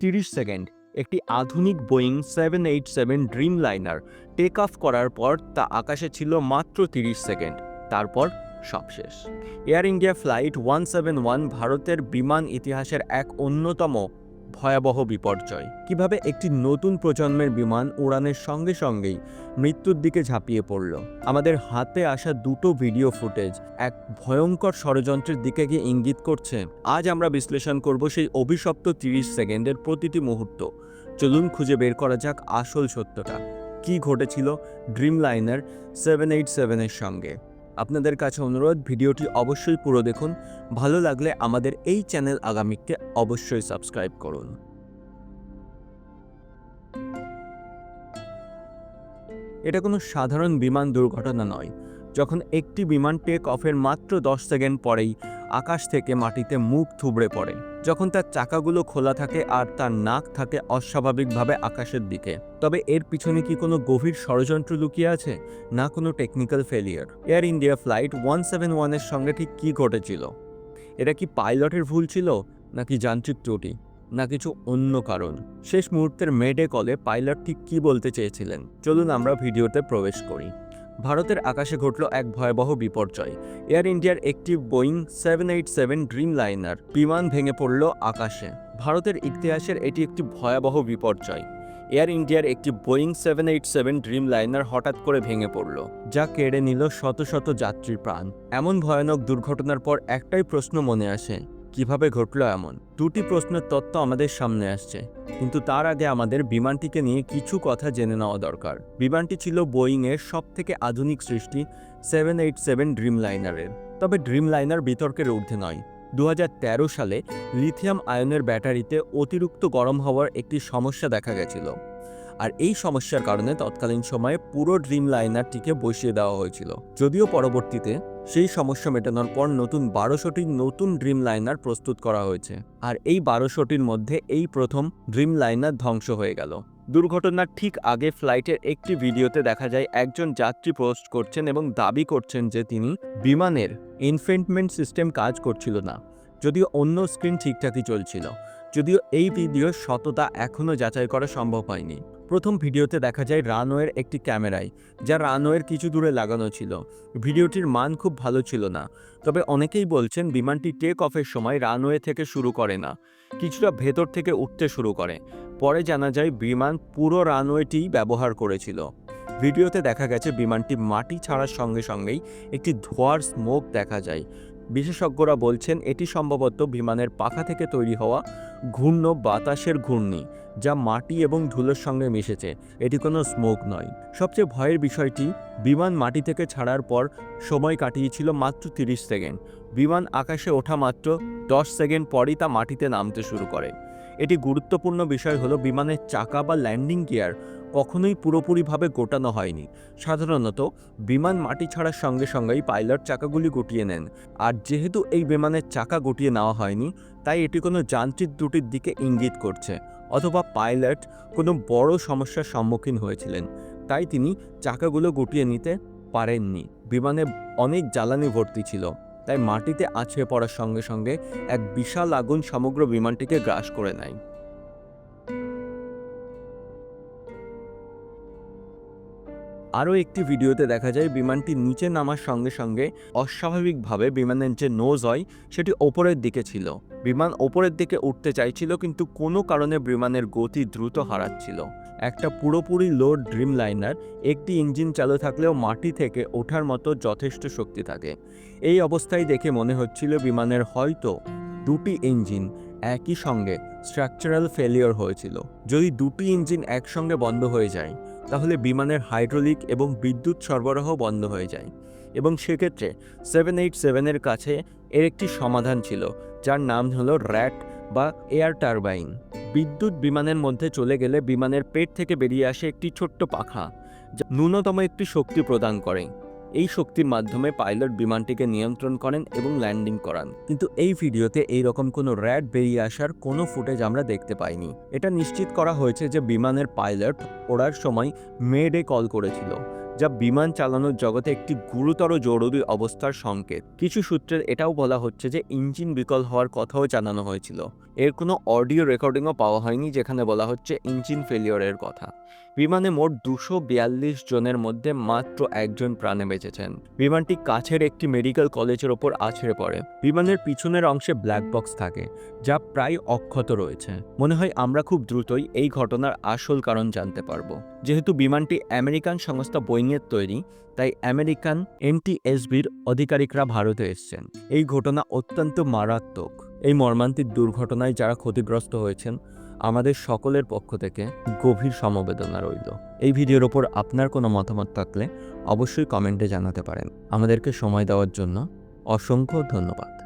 তিরিশ সেকেন্ড, একটি আধুনিক Boeing seven eight seven dreamliner take off করার পর তা আকাশে ছিল মাত্র তিরিশ সেকেন্ড। তারপর সব শেষ। Air India flight one seven one ভারতের বিমান ইতিহাসের এক অন্যতম ভয়াবহ বিপর্যয়। কীভাবে একটি নতুন প্রজন্মের বিমান উড়ানের সঙ্গে সঙ্গেই মৃত্যুর দিকে ঝাঁপিয়ে পড়ল। আমাদের হাতে আসা দুটো ভিডিও ফুটেজ এক ভয়ঙ্কর ষড়যন্ত্রের দিকে গিয়ে ইঙ্গিত করছে। আজ আমরা বিশ্লেষণ করব সেই অভিশপ্ত তিরিশ সেকেন্ডের প্রতিটি মুহূর্ত। চলুন খুঁজে বের করা যাক আসল সত্যটা। কি ঘটেছিল ড্রিম লাইনার সেভেন এইট সেভেনের সঙ্গে? আপনাদের কাছে অনুরোধ, ভিডিওটি অবশ্যই পুরো দেখুন। ভালো লাগলে আমাদের এই চ্যানেল আগামীকে অবশ্যই সাবস্ক্রাইব করুন। এটা কোনো সাধারণ বিমান দুর্ঘটনা নয়। যখন একটি বিমান টেক অফের মাত্র দশ সেকেন্ড পরেই আকাশ থেকে মাটিতে মুখ থুবড়ে পড়ে। যখন তার চাকাগুলো খোলা থাকে আর তার নাক থাকে অস্বাভাবিকভাবে আকাশের দিকে। তবে এর পিছনে কি কোনো গভীর ষড়যন্ত্র লুকিয়ে আছে? না কোনো technical failure Air India flight one seven ওয়ানের সঙ্গে ঠিক কী ঘটেছিল? এটা কি পাইলটের ভুল ছিল? নাকি যান্ত্রিক ত্রুটি? না কিছু অন্য কারণ? শেষ মুহূর্তের মেডে কলে পাইলট ঠিক কী বলতে চেয়েছিলেন? চলুন আমরা ভিডিওতে প্রবেশ করি। ভারতের আকাশে ঘটল এক ভয়াবহ বিপর্যয়। এয়ার ইন্ডিয়ার একটি Boeing seven eight seven dreamliner বিমান ভেঙে পড়ল আকাশে। ভারতের ইতিহাসের এটি একটি ভয়াবহ বিপর্যয়। এয়ার ইন্ডিয়ার একটি Boeing seven eight seven dreamliner হঠাৎ করে ভেঙে পড়ল, যা কেড়ে নিল শত শত যাত্রীর প্রাণ। এমন ভয়ানক দুর্ঘটনার পর একটাই প্রশ্ন মনে আসে কীভাবে ঘটল এমন? দুটি প্রশ্নের তত্ত্ব আমাদের সামনে আসছে। কিন্তু তার আগে আমাদের বিমানটিকে নিয়ে কিছু কথা জেনে নেওয়া দরকার। বিমানটি ছিল বোয়িংয়ের সব থেকে আধুনিক সৃষ্টি সেভেন এইট সেভেন ড্রিম লাইনারের তবে ড্রিম লাইনার বিতর্কের ঊর্ধ্বে নয়। দু সালে লিথিয়াম আয়নের ব্যাটারিতে অতিরিক্ত গরম হওয়ার একটি সমস্যা দেখা গেছিল। আর এই সমস্যার কারণে তৎকালীন সময়ে পুরো ড্রিম লাইনারটিকে বসিয়ে দেওয়া হয়েছিল। যদিও পরবর্তীতে সেই সমস্যা মেটানোর পর নতুন বারোশোটি নতুন ড্রিম লাইনার প্রস্তুত করা হয়েছে। আর এই বারোশোটির মধ্যে এই প্রথম ড্রিম লাইনার ধ্বংস হয়ে গেল। দুর্ঘটনার ঠিক আগে ফ্লাইটের একটি ভিডিওতে দেখা যায়, একজন যাত্রী পোস্ট করছেন এবং দাবি করছেন যে তিনি বিমানের ইনফেন্টমেন্ট সিস্টেম কাজ করছিল না। যদিও অন্য স্ক্রিন ঠিকঠাকই চলছিল। যদিও এই ভিডিওর সততা এখনও যাচাই করা সম্ভব হয়নি। প্রথম ভিডিওতে দেখা যায় রানওয়ের একটি ক্যামেরায়, যা রানওয়ের কিছু দূরে লাগানো ছিল। ভিডিওটির মান খুব ভালো ছিল না। তবে অনেকেই বলছেন বিমানটি টেক অফের সময় রানওয়ে থেকে শুরু করে না। কিছুটা ভেতর থেকে উঠতে শুরু করে। পরে জানা যায় বিমান পুরো রানওয়েটি ব্যবহার করেছিল। ভিডিওতে দেখা গেছে বিমানটি মাটি ছাড়ার সঙ্গে সঙ্গেই একটি ধোয়ার স্মোক দেখা যায়। বিশেষজ্ঞরা বলছেন এটি সম্ভবত বিমানের পাখা থেকে তৈরি হওয়া ঘূর্ণ বাতাসের ঘূর্ণি, যা মাটি এবং ধুলোর সঙ্গে মিশেছে। এটি কোনো স্মোক নয়। সবচেয়ে ভয়ের বিষয়টি, বিমান মাটি থেকে ছাড়ার পর সময় কাটিয়েছিল মাত্র তিরিশ সেকেন্ড। বিমান আকাশে ওঠা মাত্র দশ সেকেন্ড পরই তা মাটিতে নামতে শুরু করে। এটি গুরুত্বপূর্ণ বিষয় হলো বিমানের চাকা বা ল্যান্ডিং গিয়ার কখনোই পুরোপুরিভাবে গোটানো হয়নি। সাধারণত বিমান মাটি ছাড়ার সঙ্গে সঙ্গেই পাইলট চাকাগুলি গুটিয়ে নেন। আর যেহেতু এই বিমানের চাকা গুটিয়ে নেওয়া হয়নি, তাই এটি কোনো যান্ত্রিক ত্রুটির দিকে ইঙ্গিত করছে, অথবা পাইলট কোনো বড় সমস্যার সম্মুখীন হয়েছিলেন। তাই তিনি চাকাগুলো গুটিয়ে নিতে পারেননি। বিমানে অনেক জ্বালানি ভর্তি ছিল, তাই মাটিতে আছড়ে পড়ার সঙ্গে সঙ্গে এক বিশাল আগুন সমগ্র বিমানটিকে গ্রাস করে নেয়। আরও একটি ভিডিওতে দেখা যায় বিমানটি নিচে নামার সঙ্গে সঙ্গে অস্বাভাবিকভাবে বিমানের যে নোজ হয়, সেটি ওপরের দিকে ছিল। বিমান ওপরের দিকে উঠতে চাইছিল, কিন্তু কোনো কারণে বিমানের গতি দ্রুত হারাচ্ছিল। একটা পুরোপুরি লোড ড্রিম লাইনার একটি ইঞ্জিন চালু থাকলেও মাটি থেকে ওঠার মতো যথেষ্ট শক্তি থাকে। এই অবস্থায় দেখে মনে হচ্ছিল বিমানের হয়তো দুটি ইঞ্জিন একই সঙ্গে স্ট্রাকচারাল ফেলিওর হয়েছিল। যদি দুটি ইঞ্জিন একসঙ্গে বন্ধ হয়ে যায় তাহলে বিমানের হাইড্রোলিক এবং বিদ্যুৎ সরবরাহ বন্ধ হয়ে যায়। এবং সেক্ষেত্রে সেভেন এইট সেভেনের কাছে এর একটি সমাধান ছিল, যার নাম হলো র্যাট বা এয়ার টারবাইন। বিদ্যুৎ বিমানের মধ্যে চলে গেলে বিমানের পেট থেকে বেরিয়ে আসে একটি ছোট্ট পাখা, যা ন্যূনতম একটি শক্তি প্রদান করে। এই শক্তির মাধ্যমে পাইলট বিমানটিকে নিয়ন্ত্রণ করেন এবং ল্যান্ডিং করান। কিন্তু এই ভিডিওতে এই রকম কোনো র্যাড বেরিয়ে আসার কোনো ফুটেজ আমরা দেখতে পাইনি। এটা নিশ্চিত করা হয়েছে যে বিমানের পাইলট ওড়ার সময় মেডে কল করেছিল। যা বিমান চালানোর জগতে একটি গুরুতর জরুরি অবস্থার সংকেত। কিছু সূত্রের এটাও বলা হচ্ছে যে, ইঞ্জিন বিকল হওয়ার কথাও জানানো হয়েছিল। এর কোনো অডিও রেকর্ডিংও পাওয়া হয়নি, যেখানে বলা হচ্ছে ইঞ্জিন ফেলিওরের কথা। বিমানে মোট দুশো বিয়াল্লিশ জনের মধ্যে মাত্র একজন প্রাণে বেঁচেছেন। বিমানটি কাছের একটি মেডিকেল কলেজের ওপর আছড়ে পড়ে। বিমানের পিছনের অংশে ব্ল্যাক বক্স থাকে, যা প্রায় অক্ষত রয়েছে। মনে হয় আমরা খুব দ্রুতই এই ঘটনার আসল কারণ জানতে পারব। যেহেতু বিমানটি আমেরিকান সংস্থা বোয়িংয়ের তৈরি, তাই আমেরিকান এনটিএসবির আধিকারিকরা ভারতে এসছেন। এই ঘটনা অত্যন্ত মারাত্মক। এই মর্মান্তিক দুর্ঘটনায় যারা ক্ষতিগ্রস্ত হয়েছেন, আমাদের সকলের পক্ষ থেকে গভীর সমবেদনা রইল। এই ভিডিওর ওপর আপনার কোনো মতামত থাকলে অবশ্যই কমেন্টে জানাতে পারেন। আমাদেরকে সময় দেওয়ার জন্য অসংখ্য ধন্যবাদ।